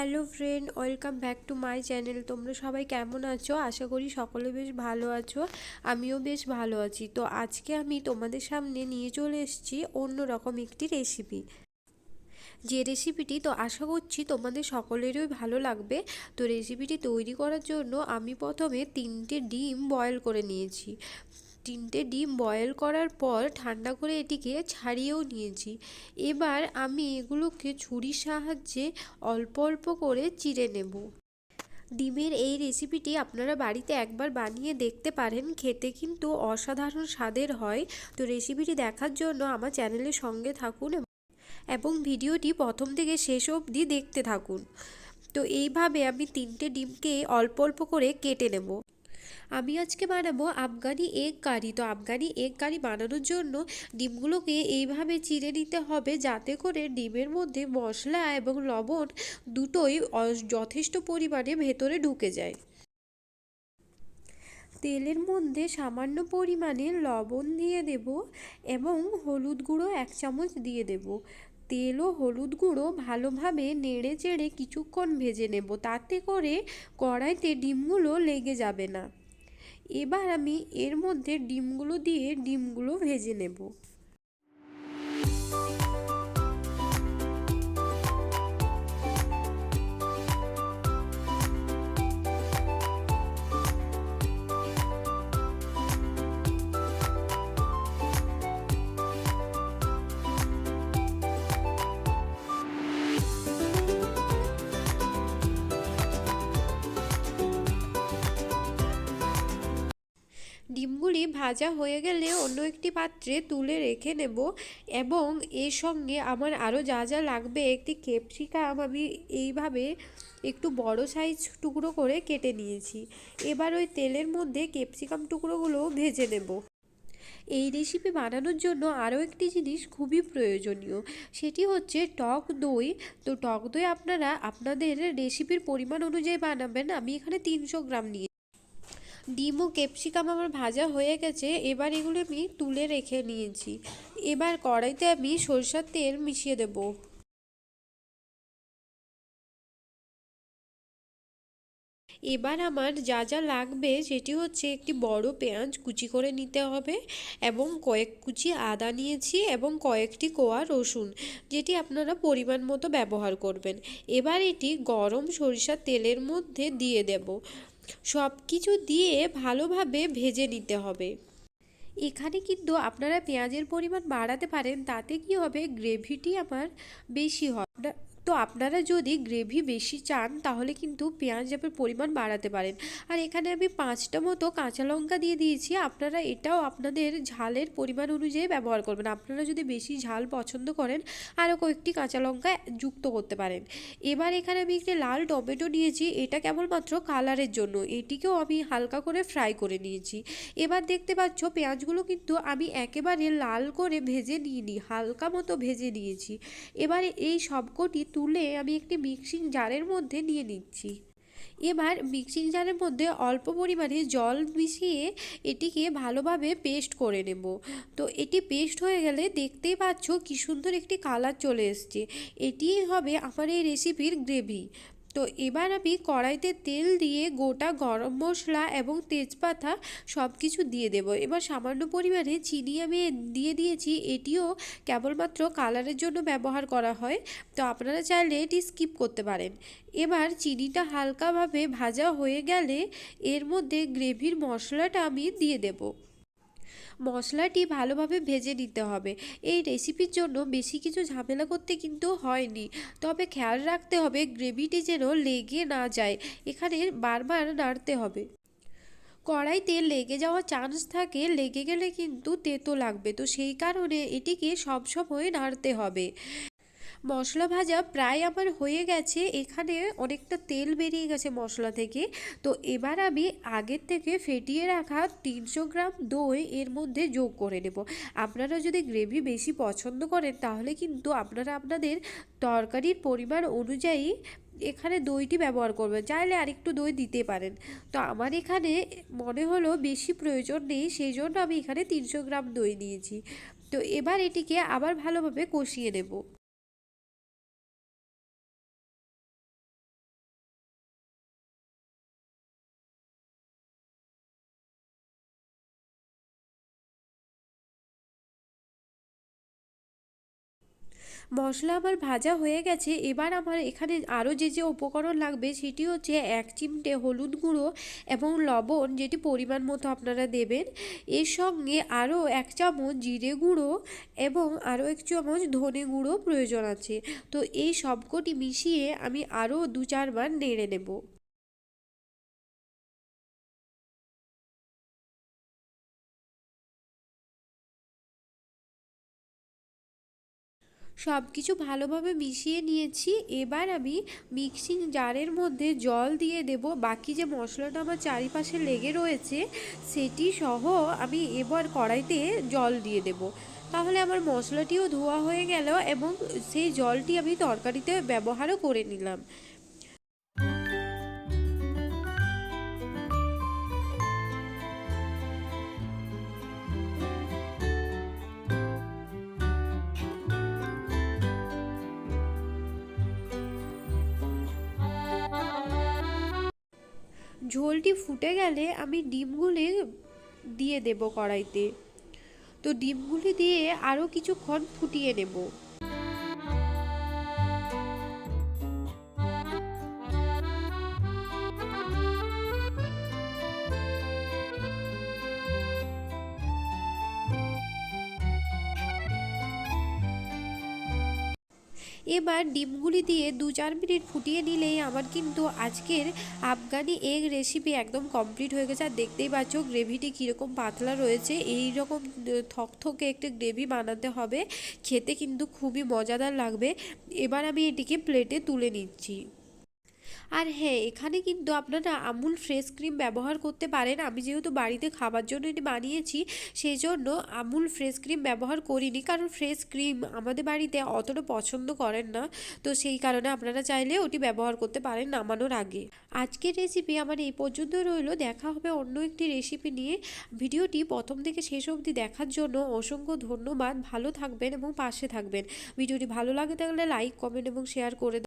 Hello friend, welcome back to my channel. তোমরা সবাই কেমন আছো? আশা করি সকলে বেশ ভালো আছো। আমিও বেশ ভালো আছি। তো আজকে আমি তোমাদের সামনে নিয়ে চলে এসেছি অন্য রকম একটি রেসিপি যে রেসিপিটি তো আশা করছি তোমাদের সকলেরই ভালো লাগবে। তো রেসিপিটি তৈরি করার জন্য আমি প্রথমে তিনটে ডিম বয়েল করে নিয়েছি। তিনটে ডিম বয়েল করার পর ঠান্ডা করে এটিকে ছাড়িয়েও নিয়েছি। এবার আমি এগুলোকে ছুরির সাহায্যে অল্প অল্প করে চিড়ে নেব। ডিমের এই রেসিপিটি আপনারা বাড়িতে একবার বানিয়ে দেখতে পারেন, খেতে কিন্তু অসাধারণ স্বাদের হয়। তো রেসিপিটি দেখার জন্য আমার চ্যানেলের সঙ্গে থাকুন এবং ভিডিওটি প্রথম থেকে শেষ অবধি দেখতে থাকুন। তো এইভাবে আমি তিনটে ডিমকে অল্প অল্প করে কেটে নেব। আমি আজকে বানাবো আফগানি এগ কারি। তো আফগানি এগ কারি বানানোর জন্য ডিমগুলোকে এইভাবে চিড়ে নিতে হবে যাতে করে ডিমের মধ্যে মশলা এবং লবণ দুটোই যথেষ্ট পরিমাণে ভেতরে ঢুকে যায়। তেলের মধ্যে সামান্য পরিমাণে লবণ দিয়ে দেব এবং হলুদ গুঁড়ো এক চামচ দিয়ে দেব। তেল ও হলুদ গুঁড়ো ভালোভাবে নেড়ে চেড়ে কিছুক্ষণ ভেজে নেব। তাতে করে কড়াইতে ডিমগুলো লেগে যাবে না। এবার আমি এর মধ্যে ডিমগুলো দিয়ে ডিমগুলো ভেজে নেব। ভাজা হয়ে গেলে অন্য একটি পাত্রে তুলে রেখে নেব এবং এর সঙ্গে আমার আরও যা যা লাগবে, একটি ক্যাপসিকাম আমি এইভাবে একটু বড় সাইজ টুকরো করে কেটে নিয়েছি। এবার ওই তেলের মধ্যে ক্যাপসিকাম টুকরোগুলো ভেজে নেব। এই রেসিপি বানানোর জন্য আরও একটি জিনিস খুবই প্রয়োজনীয়, সেটি হচ্ছে টক দই। তো টক দই আপনারা আপনাদের রেসিপির পরিমাণ অনুযায়ী বানাবেন, আমি এখানে তিনশো গ্রাম নিয়ে ডিম ও ক্যাপসিকাম আমার ভাজা হয়ে গেছে, এবার এগুলো আমি তুলে রেখে নিয়েছি। এবার কড়াইতে আমি সরষার তেল মিশিয়ে দেব। এবার আমার যা যা লাগবে সেটি হচ্ছে একটি বড় পেঁয়াজ কুচি করে নিতে হবে এবং কয়েক কুচি আদা নিয়েছি এবং কয়েকটি কোয়া রসুন, যেটি আপনারা পরিমাণ মতো ব্যবহার করবেন। এবার এটি গরম সরিষার তেলের মধ্যে দিয়ে দেব। সব কিছু দিয়ে ভালোভাবে ভেজে নিতে হবে। এখানে কিন্তু আপনারা পেঁয়াজের পরিমাণ বাড়াতে পারেন, তাতে কি হবে গ্রেভিটি আমার বেশি হয়। তো আপনারা যদি গ্রেভি বেশি চান, তাহলে কিন্তু পেঁয়াজ পেঁয়াজের পরিমাণ বাড়াতে পারেন। আর এখানে আমি পাঁচটা মতো কাঁচা লঙ্কা দিয়ে দিয়েছি। আপনারা এটাও আপনাদের ঝালের পরিমাণ অনুযায়ী ব্যবহার করবেন। আপনারা যদি বেশি ঝাল পছন্দ করেন, আরও কয়েকটি কাঁচা লঙ্কা যুক্ত করতে পারেন। এবার এখানে আমি একটি লাল টমেটো নিয়েছি। এটা কেবলমাত্র কালারের জন্য। এটিকেও আমি হালকা করে ফ্রাই করে নিয়েছি। এবার দেখতে পাচ্ছ, পেঁয়াজগুলো কিন্তু আমি একেবারে লাল করে ভেজে নিইনি, হালকা মতো ভেজে নিয়েছি। এবার এই সবকটি তুলে আমি একটি মিক্সিং জারের মধ্যে নিয়ে নিচ্ছি এবার মিক্সিং জারের মধ্যে অল্প পরিমাণে জল মিশিয়ে এটিকে ভালোভাবে পেস্ট করে নেব। তো এটি পেস্ট হয়ে গেলে দেখতেই পাচ্ছ কী সুন্দর একটি কালার চলে এসছে। এটিই হবে আমার এই রেসিপির গ্রেভি। তো এবার আমি কড়াইতে তেল দিয়ে গোটা গরম মশলা এবং তেজপাতা সব কিছু দিয়ে দেব। এবার সামান্য পরিমাণে চিনি আমি দিয়ে দিয়েছি। এটিও কেবলমাত্র কালারের জন্য ব্যবহার করা হয়। তো আপনারা চাইলে এটি স্কিপ করতে পারেন। এবার চিনিটা হালকাভাবে ভাজা হয়ে গেলে এর মধ্যে গ্রেভির মশলাটা আমি দিয়ে দেবো। মশলাটি ভালোভাবে ভেজে নিতে হবে। এই রেসিপির জন্য বেশি কিছু ঝামেলা করতে কিন্তু হয়নি। তবে খেয়াল রাখতে হবে গ্রেভিটি যেন লেগে না যায়। এখানে বারবার নাড়তে হবে। কড়াইতে লেগে যাওয়া চান্স থাকে, লেগে গেলে কিন্তু তেতো লাগবে। তো সেই কারণে এটিকে সবসময় নাড়তে হবে। মশলা ভাজা প্রায় আমার হয়ে গেছে, এখানে অনেকটা তেল বেরিয়ে গেছে মশলা থেকে। তো এবার আমি আগের থেকে ফেটিয়ে রাখা তিনশো গ্রাম দই এর মধ্যে যোগ করে নেব। আপনারা যদি গ্রেভি বেশি পছন্দ করেন, তাহলে কিন্তু আপনারা আপনাদের তরকারির পরিমাণ অনুযায়ী এখানে দইটি ব্যবহার করবেন। চাইলে আরেকটু দই দিতে পারেন। তো আমার এখানে মনে হলো বেশি প্রয়োজন নেই সেই জন্য আমি এখানে তিনশো গ্রাম দই নিয়েছি। তো এবার এটিকে আবার ভালোভাবে কষিয়ে নেব। মশলা আমার ভাজা হয়ে গেছে, এবার আমার এখানে আরও যে যে উপকরণ লাগবে সেটি হচ্ছে এক চিমটে হলুদ গুঁড়ো এবং লবণ যেটি পরিমাণ মতো আপনারা দেবেন। এর সঙ্গে আরও এক চামচ জিরে গুঁড়ো এবং আরও এক চামচ ধনে গুঁড়ো প্রয়োজন আছে। তো এই সবকটি মিশিয়ে আমি আরও দু চারবার নেড়ে নেব। সব কিছু ভালোভাবে মিশিয়ে নিয়েছি। এবার আমি মিক্সিং জারের মধ্যে জল দিয়ে দেব। বাকি যে মশলাটা আমার চারিপাশে লেগে রয়েছে, সেটি সহ আমি এবার কড়াইতে জল দিয়ে দেব। তাহলে আমার মশলাটিও ধোয়া হয়ে গেল এবং সেই জলটি আমি তরকারিতে ব্যবহারও করে নিলাম। ঝোলটি ফুটে গেলে আমি ডিমগুলি দিয়ে দেব কড়াইতে। তো ডিমগুলি দিয়ে আরও কিছুক্ষণ ফুটিয়ে নেব। এবার ডিমগুলি দিয়ে দু চার মিনিট ফুটিয়ে নিলেই আমার কিন্তু আজকের আফগানি এগ রেসিপি একদম কমপ্লিট হয়ে গেছে। আর দেখতেই পাচ্ছ গ্রেভিটি কীরকম পাতলা রয়েছে। এই রকম থকথকে একটি গ্রেভি বানাতে হবে। খেতে কিন্তু খুবই মজাদার লাগবে। এবার আমি এটিকে প্লেটে তুলে নিচ্ছি। আর হ্যাঁ এখানে কিন্তু আপনারা আমুল ফ্রেশ ক্রিম ব্যবহার করতে পারেন। আমি যেহেতু বাড়িতে খাবার জন্য এটি বানিয়েছি সেই জন্য আমুল ফ্রেশ ক্রিম ব্যবহার করিনি। কারণ ফ্রেশ ক্রিম আমাদের বাড়িতে অতটা পছন্দ করেন না। তো সেই কারণে আপনারা চাইলে ওটি ব্যবহার করতে পারেন নামানোর আগে। আজকের রেসিপি আমার এই পর্যন্ত রইল। দেখা হবে অন্য একটি রেসিপি নিয়ে। ভিডিওটি প্রথম থেকে শেষ অবধি দেখার জন্য অসংখ্য ধন্যবাদ। ভালো থাকবেন এবং পাশে থাকবেন। ভিডিওটি ভালো লাগে থাকলে লাইক কমেন্ট এবং শেয়ার করে